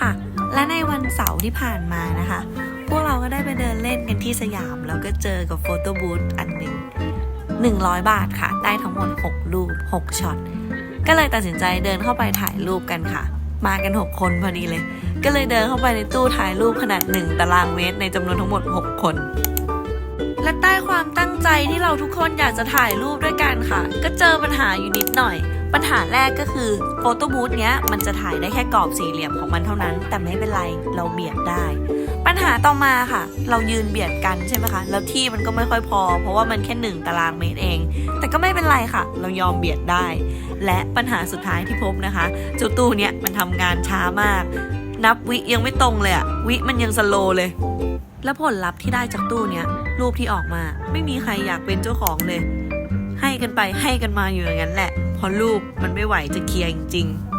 ค่ะ และในวันเสาร์ที่ผ่านมานะคะ พวกเราก็ได้ไปเดินเล่นกันที่สยาม แล้วก็เจอกับโฟโต้บูธอันหนึ่ง100 บาทค่ะ ได้ทั้งหมด 6 รูป 6 ช็อต ก็เลยตัดสินใจเดินเข้าไปถ่ายรูปกันค่ะ มากัน 6 คนพอดีเลย ก็เลยเดินเข้าไปในตู้ถ่ายรูปขนาด 1 ตารางเมตร ในจำนวนทั้งหมด 6 คน และใต้ความตั้งใจที่เราทุกคนอยากจะถ่ายรูปด้วยกันค่ะ ก็เจอปัญหาอยู่นิดหน่อย ปัญหาแรกก็คือโฟโต้บูธเนี้ยมันจะถ่ายได้แค่กรอบสี่เหลี่ยมของมันเท่านั้น แต่ไม่เป็นไรเราเบียดได้ ปัญหาต่อมาค่ะ เรายืนเบียดกันใช่ไหมคะแล้วที่มันก็ไม่ค่อยพอ เพราะว่ามันแค่หนึ่งตารางเมตรเอง แต่ก็ไม่เป็นไรค่ะ เรายอมเบียดได้ และปัญหาสุดท้ายที่พบนะคะเจ้าตู้เนี้ยมันทำงานช้ามาก นับวิยังไม่ตรงเลยอะวิมันยังสโลเลย และผลลัพธ์ที่ได้จากตู้เนี้ยรูปที่ออกมา ไม่มีใครอยากเป็นเจ้าของเลย ให้กันไปให้กันมาอยู่อย่างนั้นแหละเพราะรูปมันไม่ไหวจะเคลียร์จริงๆ